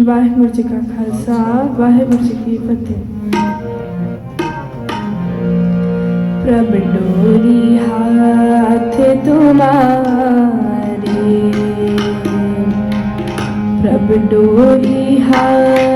वाहेगुरु जी का खालसा, वाहेगुरु जी की फतेह। प्रभ डोरी हाथ तुम्हारे। प्रभ डोरी हाथ